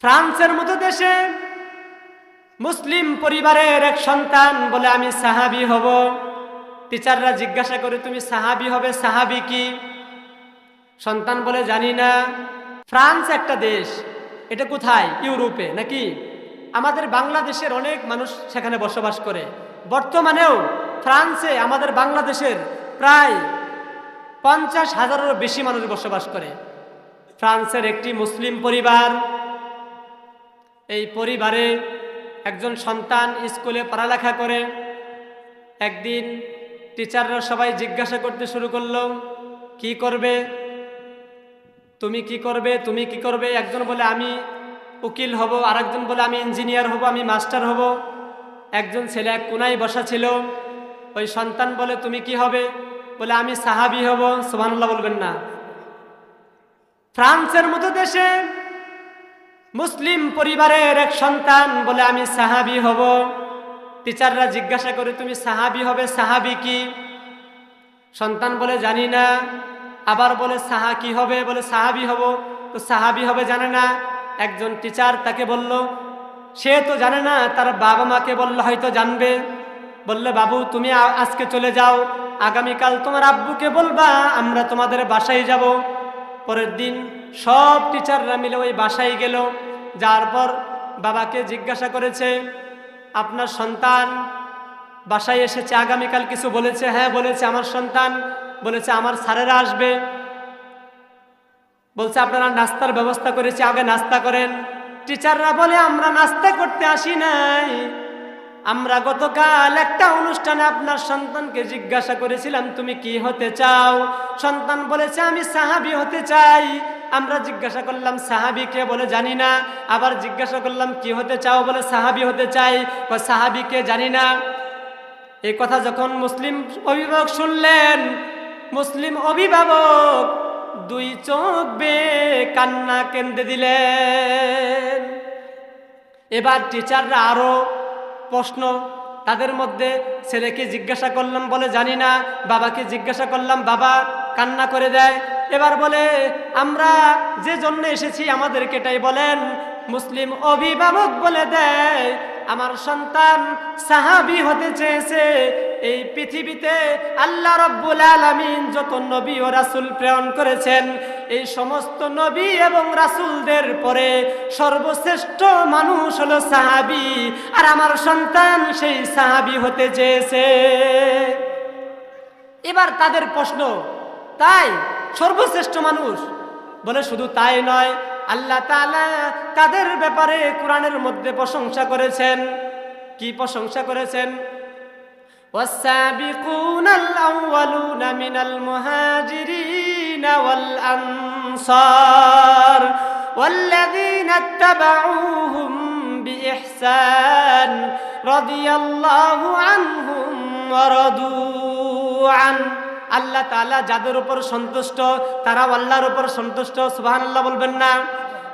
ফ্রান্সের মতো দেশে মুসলিম পরিবারের এক সন্তান বলে আমি সাহাবি হব। টিচাররা জিজ্ঞাসা করে, তুমি সাহাবি হবে? সাহাবি কি? সন্তান বলে, জানি না। ফ্রান্স একটা দেশ। এটা কোথায়? ইউরোপে, নাকি? আমাদের বাংলাদেশের অনেক মানুষ সেখানে বসবাস করে। বর্তমানেও ফ্রান্সে আমাদের বাংলাদেশের প্রায় পঞ্চাশ হাজারেরও বেশি মানুষ বসবাস করে। ফ্রান্সের একটি মুসলিম পরিবার এই পরিবারে একজন সন্তান স্কুলে পড়ালেখা করে। একদিন টিচাররা সবাই জিজ্ঞাসা করতে শুরু করল, কি করবে? তুমি কি করবে? তুমি কি করবে? একজন বলে, আমি উকিল হব। আরেকজন বলে, আমি ইঞ্জিনিয়ার হব, আমি মাস্টার হব। একজন ছেলে এক কোনায় বসা ছিল। ওই সন্তান বলে, তুমি কি হবে? বলে, আমি সাহাবি হব। সুবহানাল্লাহ বলবেন না। ফ্রান্সের মতো দেশে মুসলিম পরিবারের এক সন্তান বলে আমি সাহাবি হব। টিচাররা জিজ্ঞাসা করে, তুমি সাহাবি হবে? সাহাবি কি? সন্তান বলে, জানি না। আবার বলে, সাহা কি হবে? বলে, সাহাবি হব। তো সাহাবি হবে জানে না। একজন টিচার তাকে বলল, সে তো জানে না, তার বাবা মাকে বললে হয়তো জানবে। বললে, বাবু, তুমি আজকে চলে যাও। আগামীকাল তোমার আব্বুকে বলবা, আমরা তোমাদের বাসায় যাব। পরের দিন সব টিচাররা মিলে ওই বাসায় গেল। যার পর বাবাকে জিজ্ঞাসা করেছে, আপনার সন্তান বাসায় এসেছে, আগামীকাল কিছু বলেছে? হ্যাঁ বলেছে, আমার সন্তান। বলেছে, আমার স্যারেরা আসবে। বলছে, আপনারা নাস্তার ব্যবস্থা করেছে, আগে নাস্তা করেন। টিচাররা বলে, আমরা নাস্তা করতে আসি নাই। আমরা গতকাল একটা অনুষ্ঠানে আপনার সন্তানকে জিজ্ঞাসা করেছিলাম, তুমি কি হতে চাও? সন্তান বলেছে, আমি সাহাবি হতে চাই। আমরা জিজ্ঞাসা করলাম, সাহাবি কে? বলে, জানি না। আবার জিজ্ঞাসা করলাম, কি হতে চাও? বলে, সাহাবি হতে চাই। সাহাবি কে? জানি না। এই কথা যখন মুসলিম অভিভাবক শুনলেন, মুসলিম অভিভাবক দুই চোখ বে কান্না কেন্দ্রে দিলেন। এবার টিচাররা আরও প্রশ্ন তাদের মধ্যে, ছেলেকে জিজ্ঞাসা করলাম, বলে, জানি না। বাবাকে জিজ্ঞাসা করলাম, বাবা, কান্না করে দেয়। এবার বলে, আমরা যে জন্য এসেছি আমাদেরকে এটাই বলেন। মুসলিম অভিভাবক বলে দেয়, আমার সন্তান সাহাবি হতে চেয়েছে। এই পৃথিবীতে আল্লাহ রব্বুল আলামিন যত নবী ও রাসূল প্রেরণ করেছেন, এই সমস্ত নবী এবং রাসূলদের পরে সর্বশ্রেষ্ঠ মানুষ হলো সাহাবি। আর আমার সন্তান সেই সাহাবি হতে চেয়েছে। এবার তাদের প্রশ্ন, তাই সর্বশ্রেষ্ঠ মানুষ বলে শুধু তাই নয় আল্লাহ তাআলা তাদের ব্যাপারে কোরআনের মধ্যে প্রশংসা করেছেন কি প্রশংসা করেছেন والسابقون الأولون من المهاجرين والأنصار والذين اتبعوهم بإحسان رضي الله عنهم ورضوا عنه আল্লাহ তাআলা যাদের উপর সন্তুষ্ট তারা আল্লাহর উপর সন্তুষ্ট সুবহানাল্লাহ বলবেন না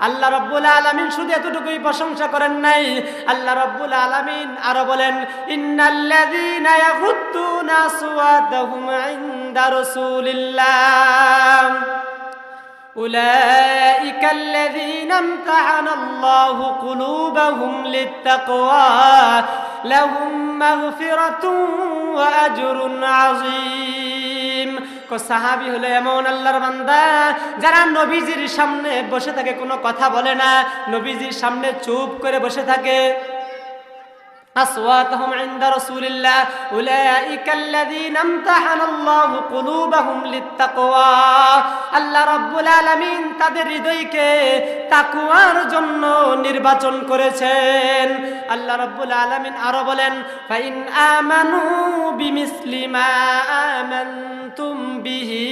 আল্লাহ রব্বুল আলামিন শুধু এতটুকুই প্রশংসা করেন নাই আল্লাহ রব্বুল আলামিন আরো বলেন ইন্নাল্লাযীনা ইয়াগুদ্দুনা আসওয়াতাহুম ইনদা রাসূলিল্লাহ أولئك الذين امتحن الله قلوبهم للتقوى لهم مغفرة وأجر عظيم সাহাবি হলো এমন আল্লাহর বান্দা, যারা নবীজির সামনে বসে থাকে, কোনো কথা বলে না। নবীজির সামনে চুপ করে বসে থাকে। أصواتهم عند رسول الله أولئك الذين امتحن الله قلوبهم للتقوى আল্লাহ রাব্বুল আলামিন তাদের হৃদয়কে তাকওয়ার জন্য নির্বাচন করেছেন আল্লাহ রাব্বুল আলামিন আরো বলেন ফাইন আমানু বিমিসলি মা আমানতুম বিহি ফাকাদ ইহতাদাউ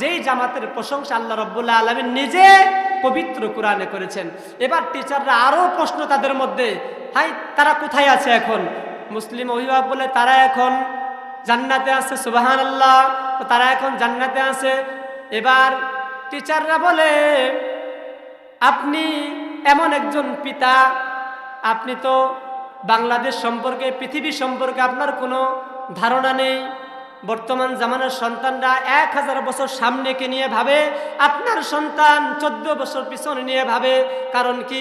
যেই জামাতের প্রশংসা আল্লাহ রব্বুল্লাহ আলমিন নিজে পবিত্র কোরআনে করেছেন। এবার টিচাররা আরও প্রশ্ন তাদের মধ্যে, হাই, তারা কোথায় আছে এখন? মুসলিম অভিভাবক বলে, তারা এখন জান্নাতে আছে সুবাহান আল্লাহ তারা এখন জান্নাতে আছে। এবার টিচাররা বলে, আপনি এমন একজন পিতা, আপনি তো বাংলাদেশ সম্পর্কে, পৃথিবী সম্পর্কে আপনার কোনো ধারণা নেই বর্তমান জামানার সন্তানরা এক হাজার বছর সামনেকে নিয়ে ভাবে, আপনার সন্তান চোদ্দ বছর পিছনে নিয়ে ভাবে। কারণ কি?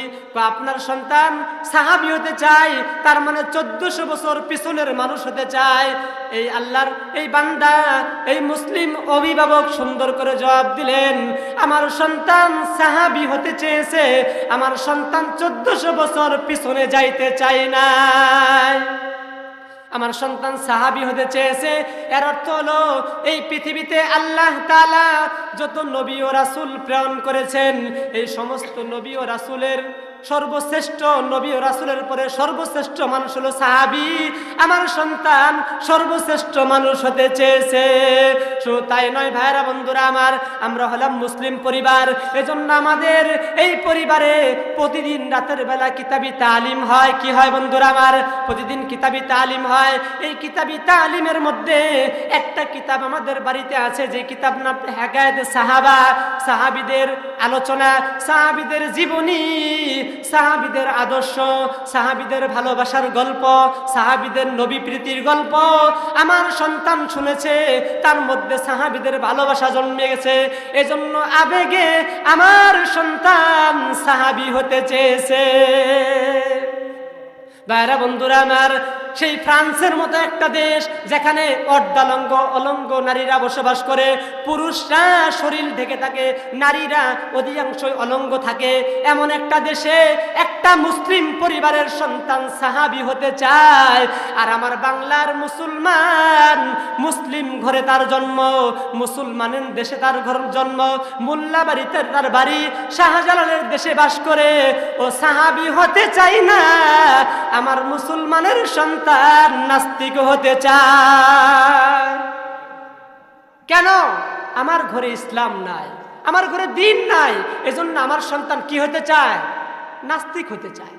আপনার সন্তান সাহাবি হতে চায়, তার মানে চোদ্দশো বছর পিছনের মানুষ হতে চায়। এই আল্লাহর, এই বান্দা, এই মুসলিম অভিভাবক সুন্দর করে জবাব দিলেন, আমার সন্তান সাহাবি হতে চেয়েছে, আমার সন্তান চোদ্দশো বছর পিছনে যাইতে চাই না আমার সন্তান সাহাবি হতে চেয়েছে। এর অর্থ হলো, এই পৃথিবীতে আল্লাহ তালা যত নবী ও রাসুল প্রেরণ করেছেন, এই সমস্ত নবী ও রাসুলের সর্বশ্রেষ্ঠ, নবী ও রাসুলের পরে সর্বশ্রেষ্ঠ মানুষ হলো সাহাবি। আমার সন্তান সর্বশ্রেষ্ঠ মানুষ হতে চেয়েছে। শুধু তাই নয় ভাইরা বন্ধুরা আমার, আমরা হলাম মুসলিম পরিবার। এজন্য আমাদের এই পরিবারে প্রতিদিন রাতের বেলা কিতাবি তালিম হয়। কি হয় বন্ধুরা আমার? প্রতিদিন কিতাবি তালিম হয়। এই কিতাবি তালিমের মধ্যে একটা কিতাব আমাদের বাড়িতে আছে, যে কিতাব নাম হেকায়ত সাহাবা। সাহাবিদের আলোচনা, সাহাবিদের জীবনী, সাহাবিদের আদর্শ, সাহাবিদের ভালোবাসার গল্প, সাহাবিদের নবী প্রীতির গল্প। আমার সন্তান শুনেছে, তার মধ্যে সাহাবিদের ভালোবাসা জন্মে গেছে। এজন্য আবেগে আমার সন্তান সাহাবি হতে চেয়েছে। বাইরা বন্ধুরা, আমার সেই ফ্রান্সের মতো একটা দেশ যেখানে অর্ধালঙ্গ, অলঙ্গ নারীরা বসবাস করে, পুরুষরা শরীর ঢেকে থাকে, নারীরা অধিকাংশই অলঙ্গ থাকে। এমন একটা দেশে একটা মুসলিম পরিবারের সন্তান সাহাবি হতে চায়, আর আমার বাংলার মুসলমান মুসলিম ঘরে তার জন্ম, মুসলমানের দেশে তার ঘর জন্ম মোল্লা বাড়িতে তার বাড়ি, শাহজালালের দেশে বাস করে, ও সাহাবি হতে চাই না, আমার মুসলমানের সন্তান নাস্তিক হতে চায়। কেন? আমার ঘরে ইসলাম নাই, আমার ঘরে দিন নাই, এজন্য আমার সন্তান কি হতে চায়? নাস্তিক হতে চায়।